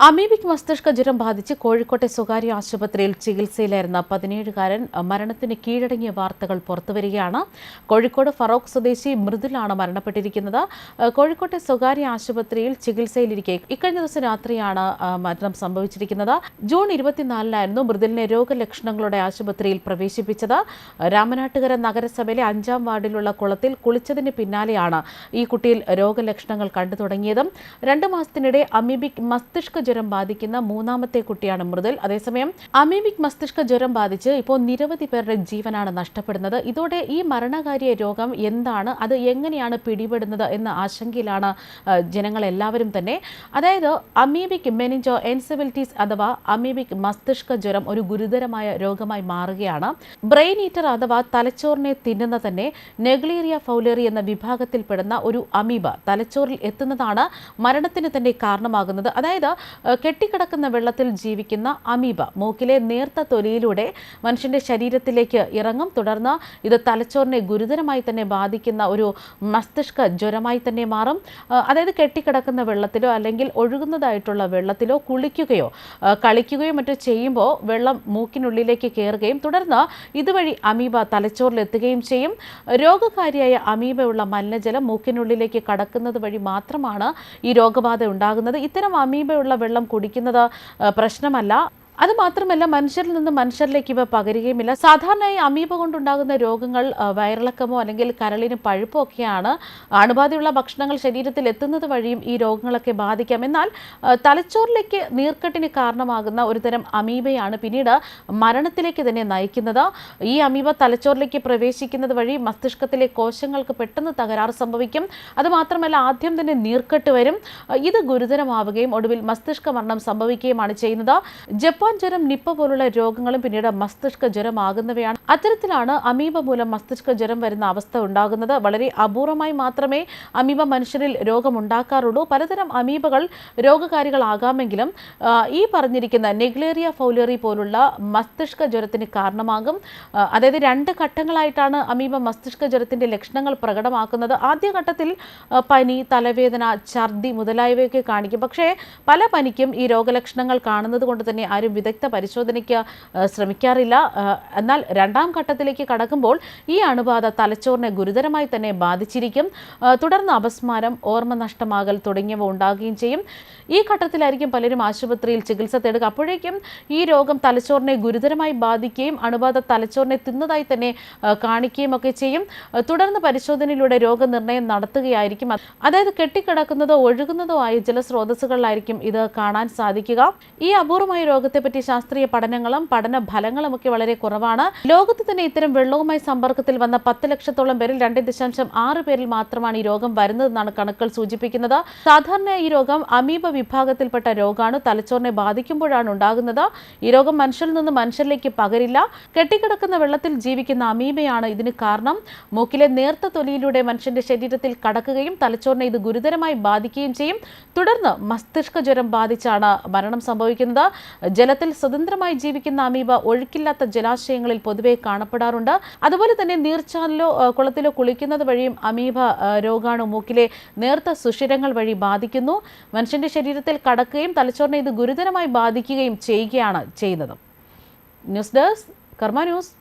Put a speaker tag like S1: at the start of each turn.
S1: Amoebic മസ്തിഷ്ക ജ്വരം ബാധിച്ച് കോഴിക്കോട്ടെ സ്വകാര്യ ആശുപത്രിയിൽ ചികിത്സയിലായിരുന്ന പതിനേഴുകാരൻ മരണത്തിന് കീഴടങ്ങിയ വാർത്തകൾ പുറത്തുവരികയാണ്. കോഴിക്കോട് ഫറോക്ക് സ്വദേശി മൃദുലാണ് മരണപ്പെട്ടിരിക്കുന്നത്. കോഴിക്കോട്ടെ സ്വകാര്യ ആശുപത്രിയിൽ ചികിത്സയിലിരിക്കെ ഇക്കഴിഞ്ഞ ദിവസം രാത്രിയാണ് മരണം സംഭവിച്ചിരിക്കുന്നത്. ജൂൺ ഇരുപത്തിനാലിനായിരുന്നു മൃദുലിനെ രോഗലക്ഷണങ്ങളോടെ ആശുപത്രിയിൽ പ്രവേശിപ്പിച്ചത്. രാമനാട്ടുകര നഗരസഭയിലെ അഞ്ചാം വാർഡിലുള്ള കുളത്തിൽ കുളിച്ചതിന് പിന്നാലെയാണ് ഈ കുട്ടിയിൽ രോഗലക്ഷണങ്ങൾ കണ്ടു തുടങ്ങിയതും രണ്ട് മാസത്തിനിടെ അമീബിക് മസ്തിഷ്ക ജ്വരം ബാധിക്കുന്ന മൂന്നാമത്തെ കുട്ടിയാണ് മൃദുൽ. അതേസമയം അമീമിക് മസ്തിഷ്ക ജ്വരം ബാധിച്ച് ഇപ്പോൾ നിരവധി പേരുടെ ജീവനാണ് നഷ്ടപ്പെടുന്നത്. ഇതോടെ ഈ മരണകാരിയ രോഗം എന്താണ്? അത് എങ്ങനെയാണ് പിടിപെടുന്നത് എന്ന ആശങ്കയിലാണ് ജനങ്ങളെല്ലാവരും തന്നെ. അതായത് അമീബിക് മെനിഞ്ചോ എൻസെബിലിറ്റീസ് അഥവാ അമീബിക് മസ്തിഷ്ക ജ്വരം ഒരു ഗുരുതരമായ രോഗമായി മാറുകയാണ്. ബ്രെയിൻ ഈറ്റർ അഥവാ തലച്ചോറിനെ തിന്നുന്ന തന്നെ നെഗ്ലീറിയ ഫൗലേറി എന്ന വിഭാഗത്തിൽപ്പെടുന്ന ഒരു അമീബ തലച്ചോറിൽ എത്തുന്നതാണ് മരണത്തിന് തന്നെ കാരണമാകുന്നത്. അതായത് കെട്ടിക്കിടക്കുന്ന വെള്ളത്തിൽ ജീവിക്കുന്ന അമീബ മൂക്കിലെ നേർത്ത തൊലിയിലൂടെ മനുഷ്യന്റെ ശരീരത്തിലേക്ക് ഇറങ്ങും. തുടർന്ന് ഇത് തലച്ചോറിനെ ഗുരുതരമായി തന്നെ ബാധിക്കുന്ന ഒരു മസ്തിഷ്ക ജ്വരമായി തന്നെ മാറും. അതായത് കെട്ടിക്കിടക്കുന്ന വെള്ളത്തിലോ അല്ലെങ്കിൽ ഒഴുകുന്നതായിട്ടുള്ള വെള്ളത്തിലോ കുളിക്കുകയോ കളിക്കുകയോ മറ്റോ ചെയ്യുമ്പോൾ വെള്ളം മൂക്കിനുള്ളിലേക്ക് കയറുകയും തുടർന്ന് ഇതുവഴി അമീബ തലച്ചോറിലെത്തുകയും ചെയ്യും. രോഗകാരിയായ അമീബയുള്ള മലിനജലം മൂക്കിനുള്ളിലേക്ക് കടക്കുന്നത് വഴി മാത്രമാണ് ഈ രോഗബാധ ഉണ്ടാകുന്നത്. ഇത്തരം അമീബയുള്ള വെള്ളം കുടിക്കുന്നത് പ്രശ്നമല്ല. അത് മാത്രമല്ല മനുഷ്യരിൽ നിന്ന് മനുഷ്യരിലേക്ക് ഇവ പകരുകയുമില്ല. സാധാരണയായി അമീബ കൊണ്ടുണ്ടാകുന്ന രോഗങ്ങൾ വയറിളക്കമോ അല്ലെങ്കിൽ കരളിന് പഴുപ്പോ ഒക്കെയാണ് അണുബാധയുള്ള ഭക്ഷണങ്ങൾ ശരീരത്തിൽ എത്തുന്നത് വഴിയും ഈ രോഗങ്ങളൊക്കെ ബാധിക്കാം. എന്നാൽ തലച്ചോറിലേക്ക് നീർക്കെട്ടിന് കാരണമാകുന്ന ഒരുതരം അമീബയാണ് പിന്നീട് മരണത്തിലേക്ക് തന്നെ നയിക്കുന്നത്. ഈ അമീബ തലച്ചോറിലേക്ക് പ്രവേശിക്കുന്നത് വഴി മസ്തിഷ്കത്തിലെ കോശങ്ങൾക്ക് പെട്ടെന്ന് തകരാറ് സംഭവിക്കും. അതുമാത്രമല്ല ആദ്യം തന്നെ നീർക്കെട്ട് വരും. ഇത് ഗുരുതരമാവുകയും ഒടുവിൽ മസ്തിഷ്ക മരണം സംഭവിക്കുകയുമാണ് ചെയ്യുന്നത്. ജ്വരം നിപ്പ പോലുള്ള രോഗങ്ങളും പിന്നീട് മസ്തിഷ്ക ജ്വരമാകുന്നവയാണ്. അത്തരത്തിലാണ് അമീബ മൂലം മസ്തിഷ്ക ജ്വരം വരുന്ന അവസ്ഥ ഉണ്ടാകുന്നത്. വളരെ അപൂർവമായി മാത്രമേ അമീബ മനുഷ്യരിൽ രോഗമുണ്ടാക്കാറുള്ളൂ. പലതരം അമീബകൾ രോഗകാരികളാകാമെങ്കിലും ഈ പറഞ്ഞിരിക്കുന്ന നെഗ്ലേറിയ ഫൗലേറി പോലുള്ള മസ്തിഷ്ക ജ്വരത്തിന് കാരണമാകും. അതായത് രണ്ട് ഘട്ടങ്ങളായിട്ടാണ് അമീബ മസ്തിഷ്ക ജ്വരത്തിന്റെ ലക്ഷണങ്ങൾ പ്രകടമാക്കുന്നത്. ആദ്യഘട്ടത്തിൽ ഘട്ടത്തിൽ പനി തലവേദന ഛർദി മുതലായവയൊക്കെ കാണിക്കും. പക്ഷേ പല പനിക്കും ഈ രോഗലക്ഷണങ്ങൾ കാണുന്നത് കൊണ്ട് തന്നെ ആരും വിദഗ്ധ പരിശോധനയ്ക്ക് ശ്രമിക്കാറില്ല. എന്നാൽ രണ്ടാം ഘട്ടത്തിലേക്ക് കടക്കുമ്പോൾ ഈ അണുബാധ തലച്ചോറിനെ ഗുരുതരമായി തന്നെ ബാധിച്ചിരിക്കും. തുടർന്ന് അപസ്മാരം ഓർമ്മ നഷ്ടമാകൽ തുടങ്ങിയവ ഉണ്ടാകുകയും ചെയ്യും. ഈ ഘട്ടത്തിലായിരിക്കും പലരും ആശുപത്രിയിൽ ചികിത്സ തേടുക. അപ്പോഴേക്കും ഈ രോഗം തലച്ചോറിനെ ഗുരുതരമായി ബാധിക്കുകയും അണുബാധ തലച്ചോറിനെ തിന്നതായി തന്നെ കാണിക്കുകയും ഒക്കെ ചെയ്യും. തുടർന്ന് പരിശോധനയിലൂടെ രോഗനിർണയം നടത്തുകയായിരിക്കും. അതായത് കെട്ടിക്കിടക്കുന്നതോ ഒഴുകുന്നതോ ആയ ജലസ്രോതസ്സുകളിലായിരിക്കും ഇത് കാണാൻ സാധിക്കുക. ഈ അപൂർവമായ രോഗത്തെപ്പറ്റി ശാസ്ത്രീയ പഠനങ്ങളും പഠന ഫലങ്ങളും ഒക്കെ വളരെ കുറവാണ്. ലോകത്ത് തന്നെ ഇത്തരം വെള്ളവുമായി സമ്പർക്കത്തിൽ വന്ന പത്ത് ലക്ഷത്തോളം പേരിൽ രണ്ട് ദശാംശം ആറ് പേരിൽ മാത്രമാണ് ഈ രോഗം വരുന്നതെന്നാണ് കണക്കുകൾ സൂചിപ്പിക്കുന്നത്. സാധാരണ ഈ രോഗം അമീബ വിഭാഗത്തിൽപ്പെട്ട രോഗമാണ് തലച്ചോറിനെ ബാധിക്കുമ്പോഴാണ് ഉണ്ടാകുന്നത്. ഈ രോഗം മനുഷ്യരിൽ നിന്ന് മനുഷ്യരിലേക്ക് പകരില്ല. കെട്ടിക്കിടക്കുന്ന വെള്ളത്തിൽ ജീവിക്കുന്ന അമീബയാണ് ഇതിന് കാരണം. മൂക്കിലെ നേർത്ത തൊലിയിലൂടെ മനുഷ്യന്റെ ശരീരത്തിൽ കടക്കുകയും തലച്ചോറിനെ ഇത് ഗുരുതരമായി ബാധിക്കുകയും ചെയ്യും. തുടർന്ന് മസ്തിഷ്ക ജ്വരം ബാധിച്ചാണ് മരണം സംഭവിക്കുന്നത്. ജലത്തിൽ സ്വതന്ത്രമായി ജീവിക്കുന്ന അമീബ ഒഴുക്കില്ലാത്ത ജലാശയങ്ങളിൽ പൊതുവെ കാണപ്പെടാറുണ്ട്. അതുപോലെ തന്നെ നീർച്ചാലിലോ കുളത്തിലോ കുളിക്കുന്നത് വഴിയും അമീബ രോഗാണു മൂക്കിലെ നേർത്ത സുഷിരങ്ങൾ വഴി ബാധിക്കുന്നു. മനുഷ്യന്റെ ശരീരത്തിൽ കടക്കുകയും തലച്ചോറിനെ ഇത് ഗുരുതരമായി ബാധിക്കുകയും ചെയ്യുകയാണ് ചെയ്യുന്നത്. News desk Karma news.